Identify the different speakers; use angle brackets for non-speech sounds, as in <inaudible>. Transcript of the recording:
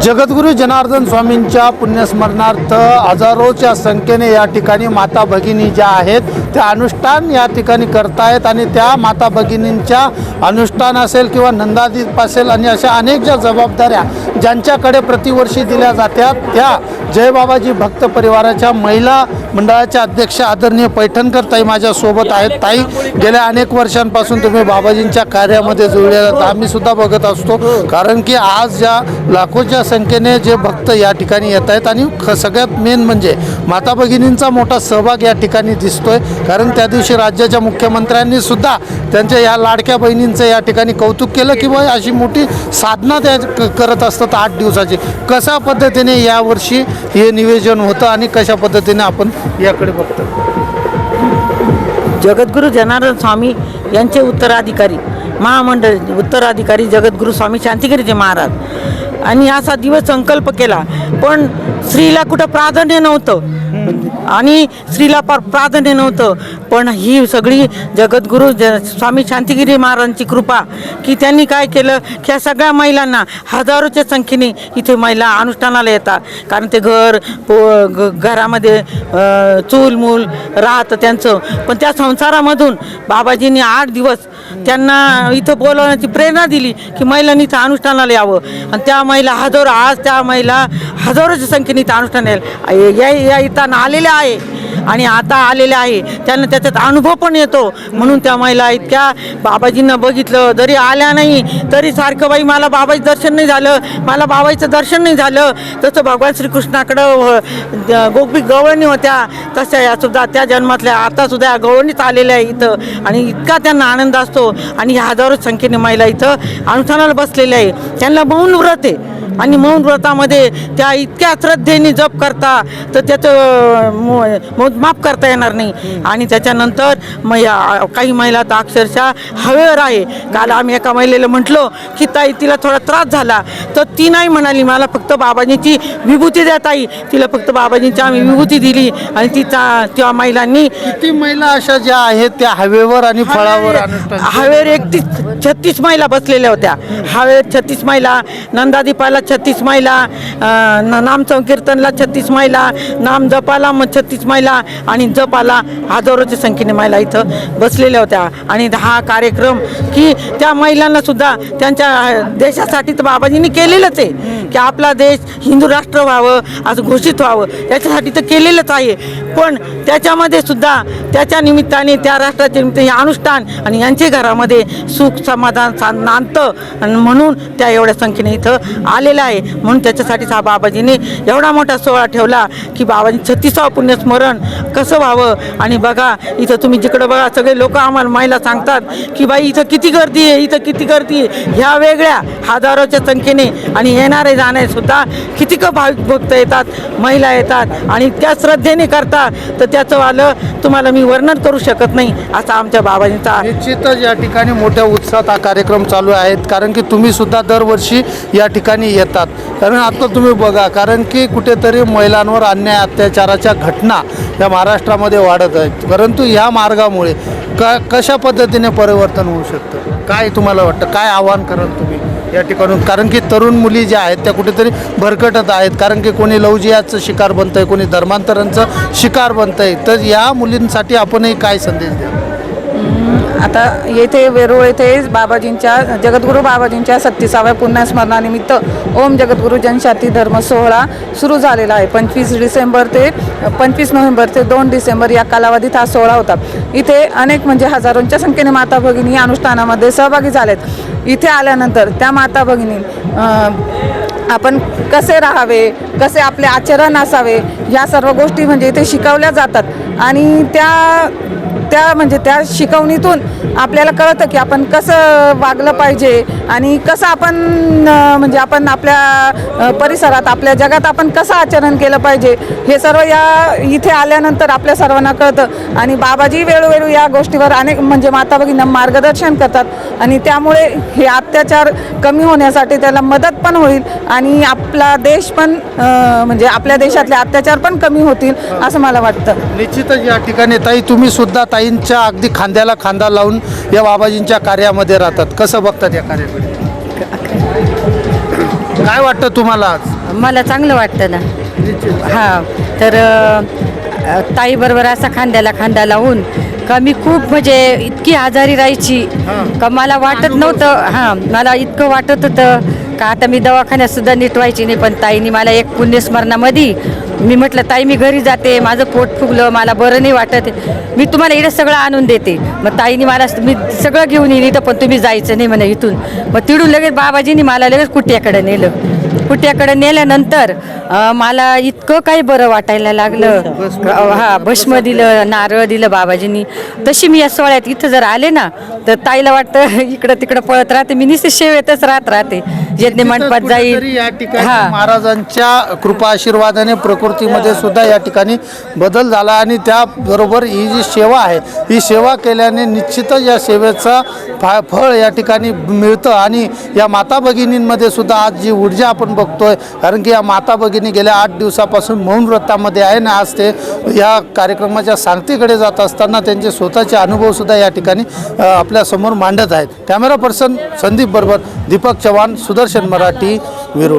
Speaker 1: जगद्गुरू जनार्दन स्वामींच्या पुण्यस्मरणार्थ हजारोच्या संख्येने या ठिकाणी माता भगिनी ज्या आहेत त्या अनुष्ठान या ठिकाणी करतायत आणि त्या माता भगिनींच्या अनुष्ठान असेल किंवा नंदादीप असेल आणि अशा अनेक ज्या जबाबदाऱ्या ज्यांच्याकडे प्रतिवर्षी दिल्या जातात त्या जयबाबाजी भक्त परिवाराच्या महिला मंडळाच्या अध्यक्ष आदरणीय पैठणकर ताई माझ्यासोबत आहेत. ताई गेल्या अनेक वर्षांपासून तुम्ही बाबाजींच्या कार्यामध्ये जुळले आहात. आम्ही सुद्धा बघत असतो. कारण की आज ज्या लाखोच्या संख्येने जे भक्त या ठिकाणी येत आहेत आणि ख सगळ्यात मेन म्हणजे माता भगिनींचा मोठा सहभाग या ठिकाणी दिसतोय. कारण त्या दिवशी राज्याच्या मुख्यमंत्र्यांनी सुद्धा त्यांच्या या लाडक्या बहिणींचं या ठिकाणी कौतुक केलं की बा अशी मोठी साधना त्या क- करत असतात. आठ दिवसाची. कशा पद्धतीने यावर्षी हे नियोजन होतं आणि कशा पद्धतीने आपण याकडे बघतो
Speaker 2: जगद्गुरू जनार्दन स्वामी यांचे उत्तराधिकारी महामंडळ उत्तराधिकारी जगद्गुरू स्वामी शांतिगिरीचे महाराज. आणि असा दिवस संकल्प केला पण स्त्रीला कुठं प्राधान्य नव्हतं. आणि स्त्रीला प्राधान्य नव्हतं. पण ही सगळी जगद्गुरू ज स्वामी शांतिगिरी महाराजांची कृपा की त्यांनी काय केलं की ह्या सगळ्या महिलांना हजारोच्या संख्येने इथे महिला अनुष्ठानाला येतात. कारण ते घर पो घरामध्ये चूलमूल चूल मूल राहतं त्यांचं. पण त्या संसारामधून बाबाजींनी आठ दिवस त्यांना इथं बोलवण्याची प्रेरणा दिली की महिलांनी इथं अनुष्ठानाला यावं. आणि त्या महिला हजारो आज त्या महिला हजारोच्या संख्येने इथं अनुष्ठान या या इथं आलेल्या आहे. आणि आता आलेले आहे. त्यांना त्याच्यात अनुभव पण येतो. म्हणून त्या महिला इतक्या बाबाजींना बघितलं. जरी आल्या नाही तरी सारखं बाई मला बाबाचं दर्शन नाही झालं. मला बाबाईचं दर्शन नाही झालं. तसं भगवान श्रीकृष्णाकडं गोपी गवळणी होत्या. तशा या सुद्धा त्या जन्मातल्या आता सुद्धा या गवळणीच आलेल्या आहे इथं. आणि इतका त्यांना आनंद असतो. आणि ह्या हजारो संख्येने महिला इथं अनुष्ठानाला बसलेल्या आहे. त्यांना मौन व्रत आहे. आणि मौन व्रतामध्ये त्या इतक्या श्रद्धेने जप करता तर त्याचं मो- मोजमाप करता येणार नाही. आणि त्याच्यानंतर मग काही महिला तर अक्षरशः हवेवर आहे. काल आम्ही एका महिलेला म्हटलो की ताई तिला थोडा त्रास झाला. तर ती नाही म्हणाली मला फक्त बाबाजीची विभूती द्या ताई. तिला फक्त बाबाजींची आम्ही विभूती दिली आणि तिचा त्या महिलांनी
Speaker 1: किती महिला अशा ज्या आहेत त्या हवेवर आणि फळावर
Speaker 2: हवेवर एकतीस छत्तीस महिला बसलेल्या होत्या. हवेवर छत्तीस महिला नंदादीपाला छत्तीस महिला नाम संकीर्तनला छत्तीस महिला नाम जपाला मग छत्तीस महिला आणि जपाला हजारोच्या संख्येने महिला इथं बसलेल्या होत्या. आणि हा कार्यक्रम की त्या महिलांना सुद्धा त्यांच्या देशासाठी तर बाबाजींनी केलेलंच आहे. की आपला देश हिंदू राष्ट्र व्हावं असं घोषित व्हावं. त्याच्यासाठी तर केलेलंच आहे. पण त्याच्यामध्ये सुद्धा त्याच्या निमित्ताने त्या राष्ट्राच्या निमित्ताने हे अनुष्ठान आणि यांचे घरामध्ये सुख समाधान सा नांदतं आणि म्हणून त्या एवढ्या संख्येने इथं आलेलं आहे. म्हणून त्याच्यासाठीच हा बाबाजीने एवढा मोठा सोहळा ठेवला की बाबाजी छत्तीसावं पुण्यस्मरण कसं व्हावं? आणि बघा इथं तुम्ही जिकडं बघा सगळे लोक आम्हाला महिला सांगतात की बाई इथं किती गर्दी आहे इथं किती गर्दी आहे. ह्या वेगळ्या हजारोच्या संख्येने आणि येणारे जाणारे सुद्धा किती भाविक भक्त येतात महिला येतात आणि त्या श्रद्धेने करतात. तर त्याचं वालं तुम्हाला मी वर्णन करू शकत नाही असा आमच्या बाबाजींचा
Speaker 1: निश्चितच या ठिकाणी मोठ्या उत्साहात हा कार्यक्रम चालू आहेत कारण की तुम्ही सुद्धा दरवर्षी या ठिकाणी येतात. कारण आता तुम्ही बघा कारण की कुठेतरी महिलांवर अन्याय अत्याचाराच्या घटना या महाराष्ट्रामध्ये वाढत आहेत. परंतु ह्या मार्गामुळे क कशा पद्धतीने परिवर्तन होऊ शकतं? काय तुम्हाला वाटतं? काय आव्हान कराल तुम्ही? या ठिकाणून. कारण की तरुण मुली ज्या आहेत त्या कुठेतरी भरकटत आहेत. कारण की कोणी लवजियाचं शिकार बनतं आहे कोणी धर्मांतरांचं शिकार बनतं आहे तर या मुलींसाठी आपणही काय संदेश द्या
Speaker 3: आता येथे वेरूळ येथे बाबाजींच्या जगद्गुरू बाबाजींच्या सत्तीसाव्या पुण्यस्मरणानिमित्त ओम जगद्गुरू जनशाती धर्म सोहळा सुरू झालेला आहे. पंचवीस डिसेंबर ते पंचवीस नोव्हेंबर ते दोन डिसेंबर या कालावधीत हा सोहळा होता. इथे अनेक म्हणजे हजारोंच्या संख्येने माता भगिनी या अनुष्ठानामध्ये सहभागी झालेत. इथे आल्यानंतर त्या माता भगिनी आपण कसे राहावे कसे आपले आचरण असावे ह्या सर्व गोष्टी म्हणजे इथे शिकवल्या जातात. आणि त्या त्या म्हणजे त्या शिकवणीतून आपल्याला कळतं की आपण कसं वागलं पाहिजे आणि कसं आपण म्हणजे आपण आपल्या परिसरात आपल्या जगात आपण कसं आचरण केलं पाहिजे हे सर्व या इथे आल्यानंतर आपल्या सर्वांना कळतं. आणि बाबाजी वेळोवेळी या गोष्टीवर अनेक म्हणजे माता भगिनींना मार्गदर्शन करतात आणि त्यामुळे हे अत्याचार कमी होण्यासाठी त्याला मदत पण होईल आणि आपला देश पण म्हणजे आपल्या देशातले अत्याचार पण कमी होतील असं मला वाटतं.
Speaker 1: निश्चितच या ठिकाणी ताई तुम्ही सुद्धा ताईंच्या अगदी खांद्याला खांदा लावून या बाबाजींच्या कार्यामध्ये राहतात. कसं बघतात या कार्याकडे काय वाटतं तुम्हाला आज?
Speaker 4: मला चांगलं वाटतं ना. हां तर अ, ताईबरोबर असा खांद्याला खांदा लावून का मी खूप म्हणजे इतकी आजारी राहायची का मला वाटत नव्हतं हां मला इतकं वाटत होतं का? आता मी दवाखान्यात सुद्धा नीट व्हायची नाही पण ताईने मला एक पुण्यस्मरणामध्ये मी म्हटलं ताई मी घरी जाते माझं पोट फुगलं मला बरं नाही वाटत मी तुम्हाला इकडे सगळं आणून देते. मग ताईने मला मी सगळं घेऊन येईन इथं पण तुम्ही जायचं नाही म्हणे इथून. मग तिडून लगेच बाबाजीनी मला लगेच कुट्याकडे नेलं. कुट्याकडे नेल्यानंतर अं, मला इतकं काही बरं वाटायला लागलं. हा भस्म दिलं नारळ दिलं बाबाजींनी. तशी मी या सोहळ्यात इथं जर आले ना तर ताईला वाटतं <laughs> इकडं तिकडं पळत राहते. मी निश्चित शेवेतच राहत राहते. यज्ञ मंडपात
Speaker 1: कुठेतरी
Speaker 4: जाईल
Speaker 1: या ठिकाणी
Speaker 4: हा.
Speaker 1: महाराजांच्या कृपा आशीर्वादाने प्रकृतीमध्ये सुद्धा या ठिकाणी बदल झाला आणि त्याबरोबर ही जी सेवा आहे ही सेवा केल्याने निश्चितच या सेवेचा फा फळ या ठिकाणी मिळतं. आणि या माता भगिनींमध्ये सुद्धा आज जी ऊर्जा आपण बघतोय. कारण की या माता भगिनी गेल्या आठ दिवसापासून मौन व्रतामध्ये आहे ना आज ते या कार्यक्रमाच्या सांगतीकडे जात असताना त्यांचे स्वतःचे अनुभव सुद्धा या ठिकाणी आपल्यासमोर मांडत आहेत. कॅमेरा पर्सन संदीप बरोबर दीपक चव्हाण सुदर्शन मराठी.